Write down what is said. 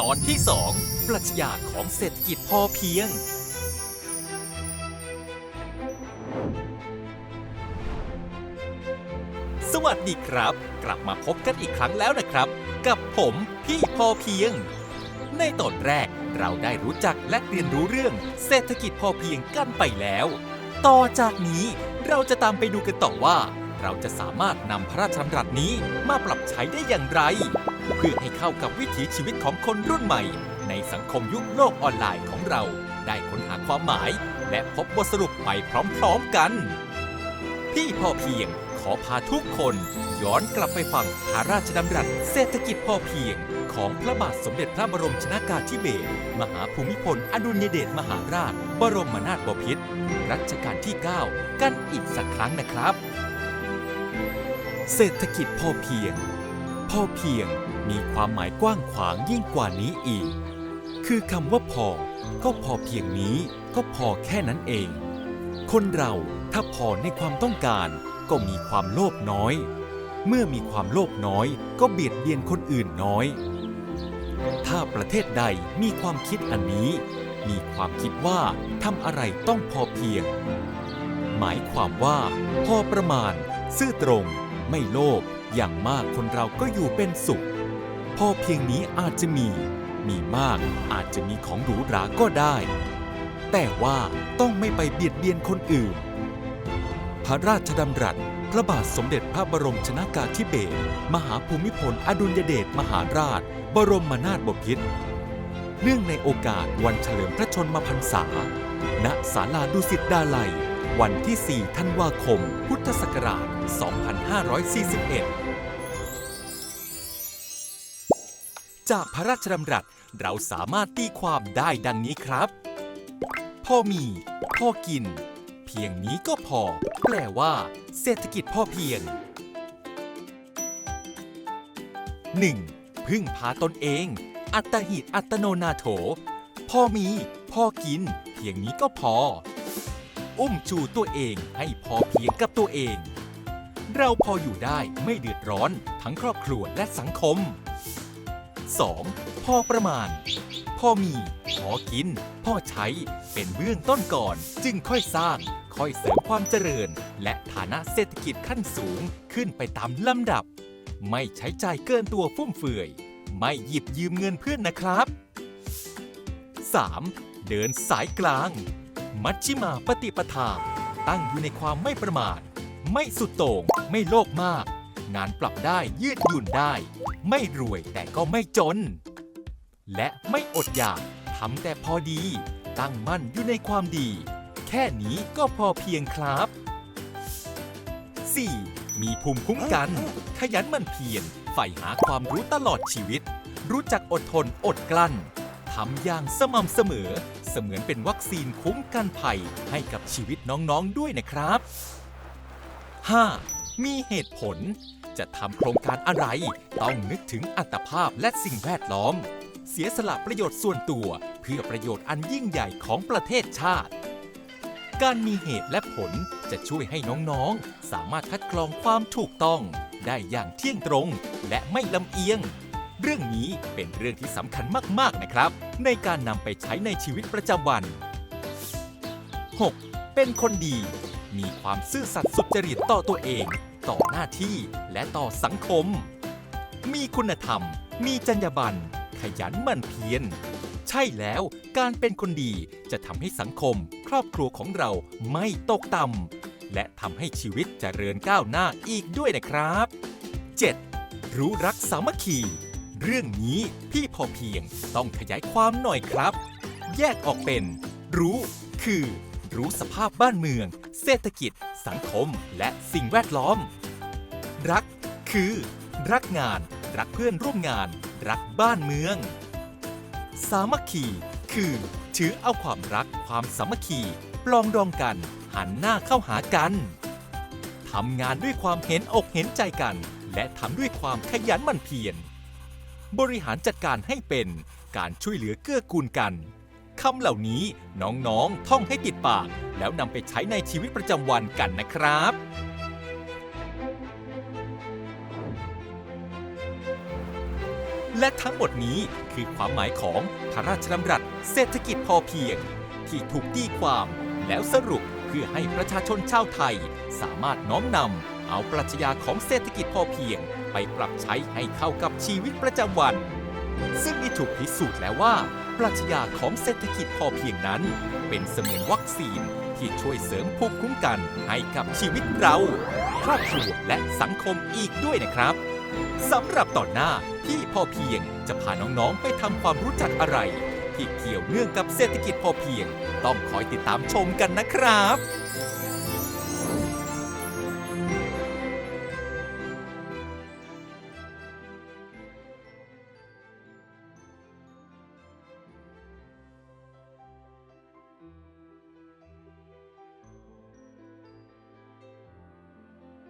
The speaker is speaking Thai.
ตอนที่ 2 ปรัชญาของเศรษฐกิจพอเพียง สวัสดีครับ กลับมาพบกันอีกครั้งแล้วนะครับ กับผมพี่พอเพียง ในตอนแรกเราได้รู้จักและเรียนรู้เรื่องเศรษฐกิจพอเพียงกันไปแล้ว ต่อจากนี้เราจะตามไปดูกันต่อว่า เราจะสามารถนำพระราชดำรัสนี้มาปรับใช้ได้อย่างไร พื่อให้เข้ากับวิถีชีวิตของคนรุ่นใหม่ ในสังคมยุคโลกออนไลน์ของเรา ได้ค้นหาความหมาย และพบบทสรุปไปพร้อมๆกัน พี่พอเพียงขอพาทุกคนย้อนกลับไปฟังพระราชดำรัสเศรษฐกิจพอเพียง ของพระบาทสมเด็จพระบรมชนากาธิเบศรมหาภูมิพล อดุลยเดชมหาราช บรมนาถบพิตรรัชกาลที่ 9 กันอีกสักครั้งนะครับ เศรษฐกิจพอเพียง พอเพียงมีความหมายกว้างขวางยิ่งกว่านี้อีก คือคำว่าพอ ก็พอเพียงนี้ก็พอแค่นั้นเอง คนเราถ้าพอในความต้องการ ก็มีความโลภน้อย เมื่อมีความโลภน้อย ก็เบียดเบียนคนอื่นน้อย ถ้าประเทศใดมีความคิดอันนี้ มีความคิดว่าทำอะไรต้องพอเพียง หมายความว่า พอประมาณ ซื่อตรง ไม่โลภ อย่างมากคนเราก็อยู่เป็นสุข พอเพียงนี้อาจจะมี มีมากอาจจะมีของหรูหราก็ได้ แต่ว่าต้องไม่ไปเบียดเบียนคนอื่น พระราชดำรัส พระบาทสมเด็จพระบรมชนากาธิเบศรมหาภูมิพลอดุลยเดชมหาราช บรมนาถบพิตรเนื่องในโอกาสวันเฉลิมพระชนมพรรษา ณ ศาลาดุสิตดาลัย วันที่ 4 ธันวาคม พุทธศักราช 2541 จากพระราชดำรัสเราสามารถตีความได้ดังนี้ครับ พอมี พอกิน เพียงนี้ก็พอ แปลว่า เศรษฐกิจพอเพียง 1. พึ่งพาตนเอง อัตหิตอัตโนนาโถ พอมี พอกิน เพียงนี้ก็พอ อุ้มชูตัวเองให้พอเพียงกับตัวเอง เราพออยู่ได้ไม่เดือดร้อนทั้งครอบครัวและสังคม 2. พอประมาณ พอมี พอกิน พอใช้ เป็นเบื้องต้นก่อน จึงค่อยสร้าง ค่อยเสริมความเจริญ และฐานะเศรษฐกิจขั้นสูงขึ้นไปตามลำดับ ไม่ใช้จ่ายเกินตัวฟุ่มเฟือย ไม่หยิบยืมเงินเพื่อนนะครับ 3. เดินสายกลาง มัชชิมาปฏิปทา ตั้งอยู่ในความไม่ประมาท ไม่สุดโต่ง ไม่โลภมาก งานปรับได้ยืดหยุ่นได้ ไม่รวยแต่ก็ไม่จน และไม่อดอยากทำแต่พอดี ตั้งมั่นอยู่ในความดี แค่นี้ก็พอเพียงครับ 4. มีภูมิคุ้มกัน ขยันหมันเพียรใฝ่หาความรู้ตลอดชีวิต รู้จักอดทนอดกลั้นทำอย่างสม่ำเสมอ เสมือนเป็นวัคซีนคุ้มกันภัยให้กับชีวิตน้องๆด้วยนะครับ 5. มีเหตุผล จะทำโครงการอะไร ต้องนึกถึงอัตภาพและสิ่งแวดล้อม เสียสละประโยชน์ส่วนตัว เพื่อประโยชน์อันยิ่งใหญ่ของประเทศชาติ การมีเหตุและผลจะช่วยให้น้องๆ สามารถคัดกรองความถูกต้อง ได้อย่างเที่ยงตรงและไม่ลำเอียงเรื่องนี้เป็นเรื่องที่สำคัญมาก ๆ นะครับ ในการนำไปใช้ในชีวิตประจำวัน 6. เป็นคนดี มีความซื่อสัตย์สุจริตต่อตัวเอง ต่อหน้าที่และต่อสังคม มีคุณธรรม มีจรรยาบรรณขยันหมั่นเพียรใช่แล้วการเป็นคนดีจะทำให้สังคม ครอบครัวของเราไม่ตกต่ำและทำให้ชีวิตเจริญก้าวหน้าอีกด้วยนะครับ 7. รู้รักสามัคคี เรื่องนี้พี่พอเพียงต้องขยายความหน่อยครับ แยกออกเป็น รู้ คือ รู้สภาพบ้านเมือง เศรษฐกิจ สังคม และสิ่งแวดล้อม รัก คือ รักงาน รักเพื่อนร่วมงาน รักบ้านเมือง สามัคคี คือถือเอาความรักความสามัคคีปลองดองกัน หันหน้าเข้าหากันทำงานด้วยความเห็นอกเห็นใจกัน และทำด้วยความขยันหมั่นเพียรบริหารจัดการให้เป็นการช่วยเหลือเกื้อกูลกัน คำเหล่านี้น้องๆ ท่องให้ติดปาก แล้วนำไปใช้ในชีวิตประจำวันกันนะครับแและทั้งหมดนี้คือความหมายของพระราชดำรัสเศรษฐกิจพอเพียง ที่ถูกตีความ แล้วสรุปเพื่อให้ประชาชนชาวไทย สามารถน้อมนำเอาปรัชญาของเศรษฐกิจพอเพียง ไปปรับใช้ให้เข้ากับชีวิตประจำวัน ซึ่งได้ถูกพิสูจน์แล้วว่า ปรัชญาของเศรษฐกิจพอเพียงนั้น เป็นเสมือนวัคซีนที่ช่วยเสริมภูมิคุ้มกันให้กับชีวิตเรา ครอบครัวและสังคมอีกด้วยนะครับสำหรับตอนหน้าพี่พอเพียงจะพาน้องๆไปทำความรู้จักอะไร ที่เกี่ยวเนื่องกับเศรษฐกิจพอเพียง ต้องคอยติดตามชมกันนะครับ